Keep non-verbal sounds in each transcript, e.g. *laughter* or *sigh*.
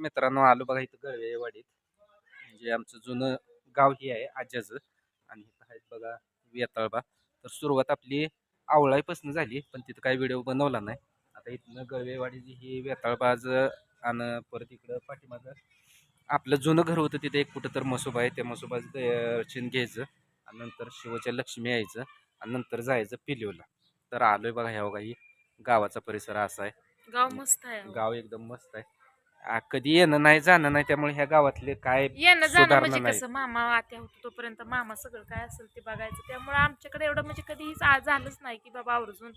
मित्रांनो आलो बघा इथं गळवेवाडीत. म्हणजे आमचं जुनं गाव हे आहे आज्याचं. आणि इथं आहेत बघा वेताळबा. तर सुरुवात आपली आवळाईपासून झाली पण तिथं काही व्हिडिओ बनवला नाही. आता इथनं गळवेवाडीची ही वेताळबाज आणि परत इकडं पाठीमागं आपलं जुनं घर होतं तिथे एक कुठं तर मसोबा आहे त्या मसोबाचं दर्शन घ्यायचं आणि नंतर शिवच्या लक्ष्मी यायचं आणि नंतर जायचं पिलीवला तर आलोय बघा ह्या बघा ही गावाचा परिसर असा आहे. गाव मस्त आहे गाव एकदम मस्त आहे. आ, कधी येणं नाही जाणं नाही त्यामुळे ह्या गावातले काय येणं जाणं सुधारणा म्हणजे नाही. कसं मामा आत्या होतो तोपर्यंत मामा सगळं काय असेल ते बघायचं. त्यामुळे आमच्याकडे एवढं म्हणजे कधीही जा- झालंच नाही की बाबा आवर्जून.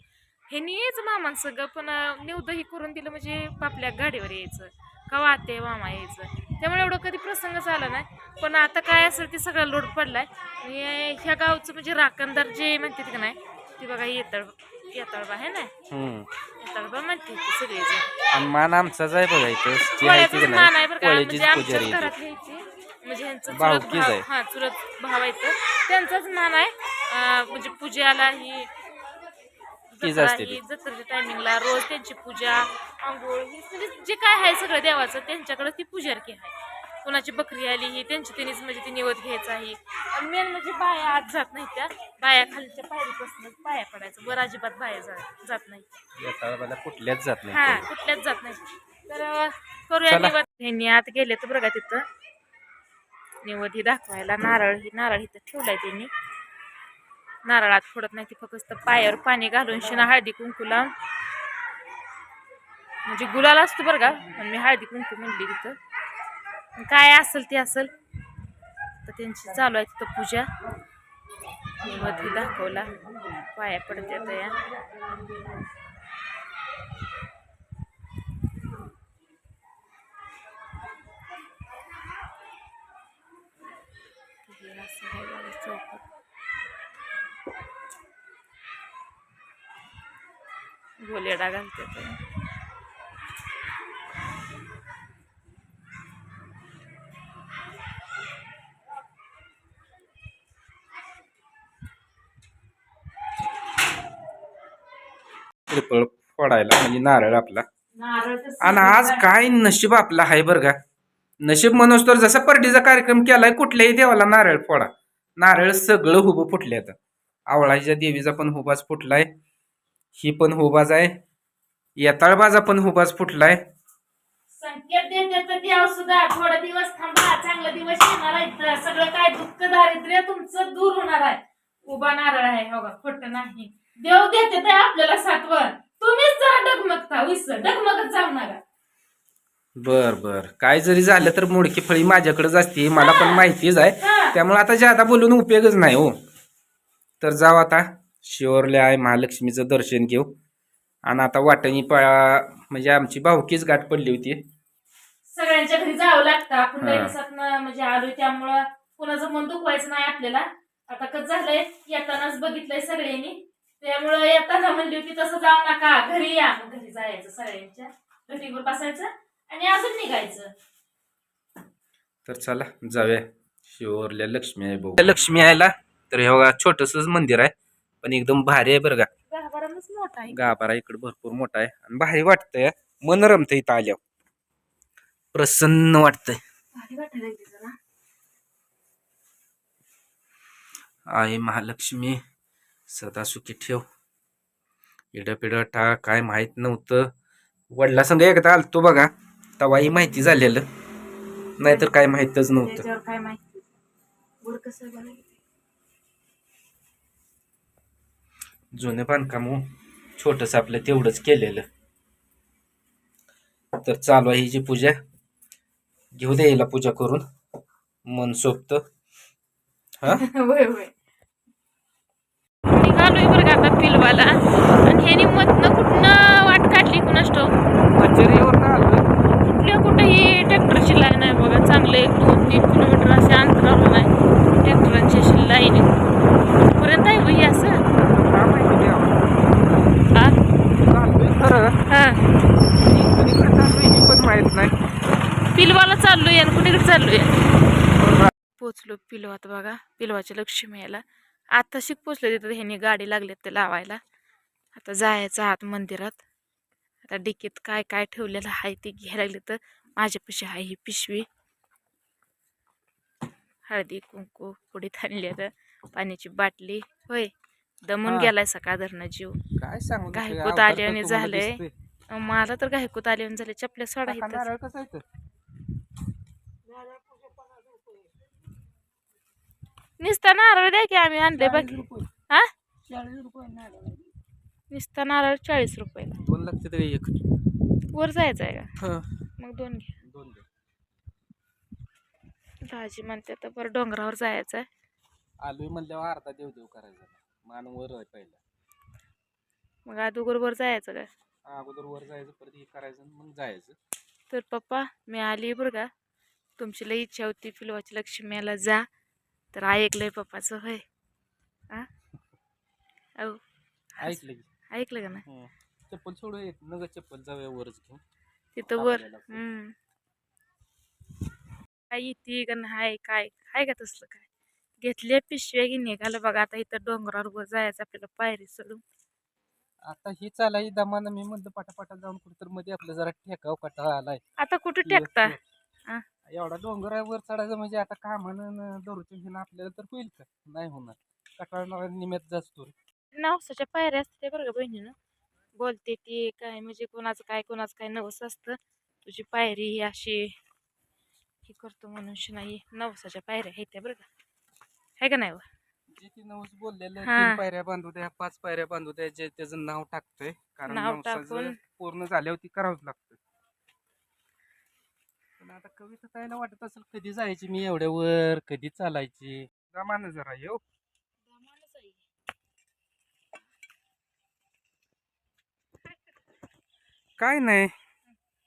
हे नाहीच मामान सगळं पण निवदही करून दिलं म्हणजे आपल्या गाडीवर यायचं. का आते मामा यायचं. त्यामुळे एवढं कधी प्रसंग झाला नाही. पण आता काय असेल ते सगळं लोड पडलाय. आणि ह्या गावचं म्हणजे राखणदार जे म्हणतात का नाही ते बघा येतळ येतळबा आहे ना? हम्म. येतळबा म्हणते ते सगळेजण आणि मान आमचाच आहे बघा इथं ती आहे ती कोळ्याचंच का मान आहे नाही बरं का? म्हणजे कोळ्याचीच आमच्याच पुजारी आहे ती. घरात घ्यायची म्हणजे ह्यांचं चुलत भाऊकीच भाव आहे. हा चुलत भाव आहे तर त्यांचाच मान आहे. अं, म्हणजे पूजेला ही तीच जत्रा असते ही ती. जत्रेच्या टायमिंगला रोज त्यांची पूजा आंघोळ ही म्हणजे जे काय आहे सगळं देवाचं त्यांच्याकडे ती पुजारकी आहे. कोणाची बकरी आली ही त्यांची त्यांनीच म्हणजे ती निवत घ्यायचं आहे. आणि मेन म्हणजे बाया आत जात नाही त्या. बाया खालच्या पायरीपासून पाया पडायचं. बरं अजिबात बाया जा- जात नाही कुठल्याच जात हा नाही कुठल्याच जात नाही तर करूया चला. निवद ह्यांनी आत गेले तर बघा तिथं. निवद ही दाखवायला नारळ ही नारळ इथं ठेवलाय त्यांनी. नारळात फोडत नाही ती फक्त पायावर पाणी घालून शिना हळदी कुंकू लावून. म्हणजे गुलाल असतो बरं का पण मी हळदी कुंकू म्हणली तिथं. काय असेल ते असेल. तर त्यांची चालू आहे तिथं पूजा. निवद दाखवला. पाया पडते तया. या गोलेडा घालते ट्रिपल फोडायला म्हणजे नारळ आपला. आणि आज काय? नशीब आपला आहे बरं का. नशीब म्हणूस तर जसा परडीचा कार्यक्रम केलाय कुठल्याही देवाला नारळ फोडा. नारळ सगळं हुबं फुटले आता. आवळाच्या देवीचा पण हुबाच फुटलाय. ही पण हुबाच आहे. येताळबाजा पण हुबाच फुटलाय. संकेत देते देव सुद्धा. थोडा दिवस थांबा चांगला दिवस येणार आहे सगळं काय दुःख दारिद्र्य तुमचं दूर होणार आहे. उभा नारळ आहे हो खोटं नाही. देव देते आपल्याला सातवं तुम्हीच जरा डगमगता. विस डगमगत जाऊ नका. बर बर. काय जरी झालं तर मोडकी फळी माझ्याकडेच असते मला पण माहितीच आहे. त्यामुळे आता जादा बोलून उपयोगच नाही हो. तर जाऊ आता. शिवरले आहे महालक्ष्मीचं दर्शन घेऊ. आणि आता वाटणी पा म्हणजे आमची भाऊकीच गाठ पडली होती. सगळ्यांच्या घरी जावं लागतं. आपण हा. दिवसात म्हणजे आलोय त्यामुळं कुणाचं मन दुखवायचं नाही आपल्याला. आता कसं झालंय येतानाच बघितलंय सगळ्यांनी. त्यामुळं येताना म्हणली होती तसं जाऊ नका घरी या. मग घरी जायचं सगळ्यांच्या घटीवर बसायचं आणि अजून निघायचं. तर चला जाऊया. शिवरल्या लक्ष्मी आहे भाऊ लक्ष्मी आयला तर हे बघा छोटसच मंदिर आहे पण एकदम भारी आहे बरं का. गाभारानच मोठा आहे. गाभारा इकडे भरपूर मोठा आहे आणि भारी वाटतंय मन रमतं इथं आल्यावर. प्रसन्न वाटतंय. भारी वाटायला लागली जरा. आई महालक्ष्मी. सदा सुखी ठेव. इडं पिडं टा काय माहीत नव्हतं. वडला संग एकदा आलतो बघा तवाही माहिती झालेलं. नाहीतर काय माहितच नव्हतं. काय माहिती? कसं जुने बांधकाम छोटस आपलं तेवढंच केलेलं. तर चालू आहे हिची पूजा. घेऊ दे हिला पूजा करून. मन सोबत हा? *laughs* होय होय. निघालोय बरं का आता पिलवाला. आणि ह्यानी मधनं कुठनं वाट काढली कुणास ठाऊक? कुठल्या कुठेही ट्रॅक्टरची लाईन आहे बघा. चांगलं एक दोन तीन किलोमीटर असे अंतरावर नाही. ट्रॅक्टरांची अशी लाईन पर्यंत आहे बाई असं. हा. पिलवाला चाललोय आणि कुठेकडे चाललोय. पोचलो पिलवात बघा. पिलवाच्या लक्ष्मी यायला आता शिक पोचलो तिथं ह्यांनी गाडी लागली ते लावायला. आता जायचं आत मंदिरात. आता डिकीत काय काय ठेवलेलं आहे ते घ्यायला लागले तर माझ्यापाशी आहे ही पिशवी. हळदी कुंकू पुढीत आणलेलं पाण्याची बाटली. होय दमून. गेलाय सकाळ धरणं जीव. काय सांगू तर आल्याने झालंय. मला तर घायकूत आले झाले चपल्या सोडा काका, इथंच. नारळ कसं आहे तर? नुसता नारळ द्या की आम्ही आणले बाकी हा? नुसता नारळ चाळीस रुपयाला दोन लागते तरी एक. वर जायचं आहे का? हं. मग दोन घ्या. दोन. दाजी म्हणते तर बरं डोंगरावर जायचं आहे. आलोय म्हणल्यावर अर्धा देव देव करायचा. मान वर आहे पहिला. मग अगोदर वर जायचं का? अगोदर वर जायचं परत हे करायचं मग जायचं. तर पप्पा मी आली बरं का? तुमची लई इच्छा होती फिलवाची लक्ष्मीला जा. तर ऐकलंय पप्पाचं होय. आ? औ ऐकलं की. ऐकलं का ना हं. चप्पल सोडू येत नग चप्पल जाऊया वरच घेऊन. तिथं वर. आपल्याला. हम्म काय येते का नाही काय काय का तसलं काय? घेतल्या पिशव्या की निघालं बघा आता इथं डोंगरावर वर जायचं आपल्याला पायरी चढून. आता ही चालाही दमानं मी म्हणलं पाटापाटा जाऊन कुठतरमध्ये आपलं जरा ठेकाव कटाळा आलाय. आता कुठं टेकता? एवढा डोंगर आहे वर चढायचं म्हणजे आता कामानं दररोजच्या ह्यानं आपल्याला तर होईल का? नाही होणार. कटाळा निमित्त जास्तो नवसाच्या पायऱ्या असते बरं का बहिणीनं. बोलते ती काय म्हणजे कोणाचं काय कोणाचं काय नवस असतं. तुझी पायरी ही अशी हे करतो म्हणून नाही नवसाच्या पायऱ्या आहेत त्या बरं का. आहे का नाही? जे ती नवस बोललेलं. तीन पायऱ्या बांधू द्या पाच पायऱ्या बांधू द्या जे त्याचं नाव टाकतोय. कारण नाव नवसाचं टाकून- पूर्ण झाल्यावर ती करावंच लागतं. पण आता कविता ताईला वाटत असेल कधी जायची मी एवढ्या वर कधी चालायची. जमानं जरा येऊ. काय नाही.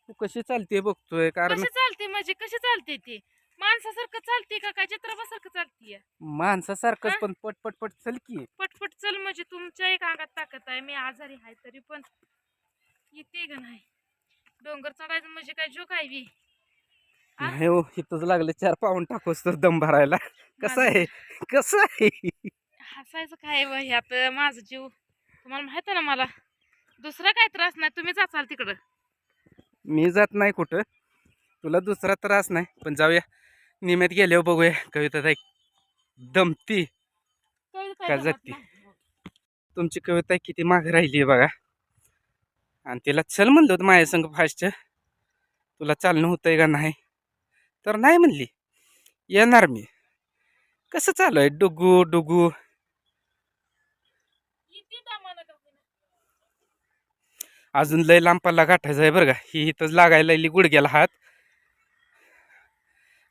तू कशी चालते बघतोय? कारण कशी चालते म्हणजे? कशी चालते ती? माणसासारखं चालते का? काय चित्रपासारखं चालतीये? माणसासारखंच हा? पण पट पट पट चल की. पटपट चल म्हणजे तुमच्या एक अंगात ताकद आहे. मी आजारी आहे तरी पण येते का नाही? डोंगर चढायचं म्हणजे काय? जोक आहे बी? नाही हो इथंच लागलं चार पाऊन टाकूस तर दम भरायला. कसं आहे? कसं आहे? हसायचं काय व ह्यात माझा जीव. तुम्हाला माहीत आहे ना मला? दुसरा काय त्रास नाही तुम्ही जाचाल तिकडं. मी जात नाही कुठं. तुला दुसरा त्रास नाही. पण जाऊया. निम्यात गेल्यावर बघूया. कविता ताई. दमती. का काय? नाही. तुमची कविता किती मागे राहिली आहे बघा. आणि तिला चल म्हणलं होतं माझ्या संग फास्ट. तुला चालणं होतंय का नाही? तर नाही म्हणली. येणार मी. कसं चालू आहे? डुगू डुगू. अजून लय लांब पल्ला गाठायचा आहे बरं का. ही इथंच लागायला लागली गुडघ्याला हात.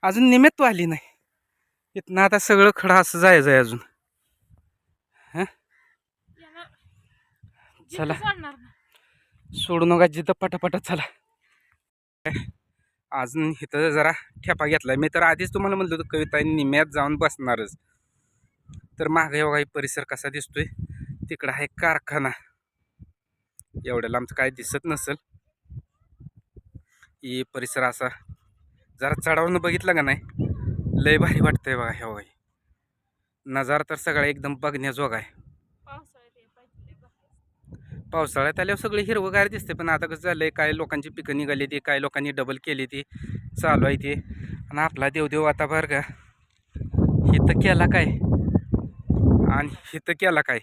अजून निमित्त आली नाही. इथनं आता सगळं खडं असं जायचं आहे अजून. येणार. चला. सोडू नका जिथं पटापटा चला. अजून इथं जरा ठेपा घेतला मी तर आधीच तुम्हाला म्हणलं होतं कविता निम्यात जाऊन बसणारच. तर मागे बघा हे परिसर कसा दिसतोय. तिकडं आहे कारखाना. एवढ्याला आमचं काय दिसत नसल. ही परिसर असा जरा चढावून बघितलं का नाही? लय भारी वाटतंय बघा हे बघा. नजारा तर सगळा एकदम बघण्याजोगा आहे पावसाळ्यात हे पाहिजे बघायचं. पावसाळ्यात आल्यावर सगळे हिरवगार दिसते पण आता कसं झालंय काय लोकांची पिकं निघाली ती काय लोकांनी डबल केली ती चालू आहे ती. आणि आपला देवदेव आता बरं का हिथं केला काय? आणि हिथं केला काय?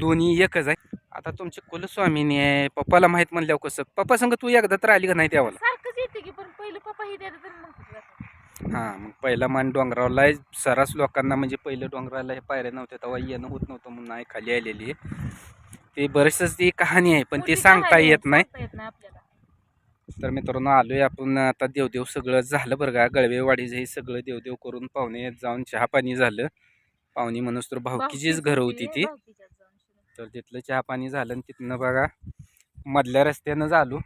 दोन्ही एकच आहे. आता तुमचे कुलस्वामीनी आहे पप्पाला माहीत म्हणल्यावर कसं पप्पा संग तू एकदा तर आली का नाही त्यावेळेला सारखंच येते की पण पहिलं पप्पा ही देतात आणि मग जातात. हां मग पहिला मान डोंगरावला आहे. सरास लोकांना म्हणजे पहिलं डोंगराला हे पायऱ्या नव्हत्या तेव्हा येणं होत नव्हतं म्हणून आहे खाली आलेली ते बरेचसं ती कहाणी आहे पण ती सांगता येत नाही. तर मित्रांनो आलोय आपण आता देवदेव सगळं झालं बरं का. गळवेवाडीचं हे सगळं देवदेव करून पाहुणे जाऊन चहा पाणी झालं. पाहुणी म्हणूस तर भावकीचीच घरं होती ती. तर तिथलं चहा पाणी झालं आणि तिथनं बघा मधल्या रस्त्यानं झालो.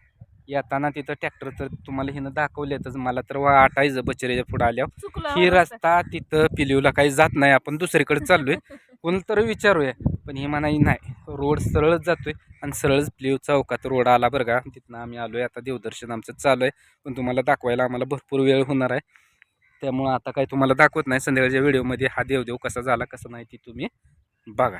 येताना तिथं ट्रॅक्टर तर तुम्हाला हिनं दाखवलेतच मला तर वाटायचं बचरेच्या पुढं आल्यावर. ही रस्ता तिथं पिलीवला काही जात नाही. आपण दुसरीकडे चाललोय. *laughs* कोण तर विचारूया पण हे म्हणाई नाही. रोड सरळच जातोय आणि सरळच प्लेव चौकात रोड आला बरं का. तिथनं आम्ही आलोय. आता देवदर्शन आमचं चालू आहे. पण तुम्हाला दाखवायला आम्हाला भरपूर वेळ होणार आहे. त्यामुळं आता काही तुम्हाला दाखवत नाही. संध्याकाळच्या व्हिडिओमध्ये हा देवदेव कसा झाला कसा नाही ती तुम्ही बघा.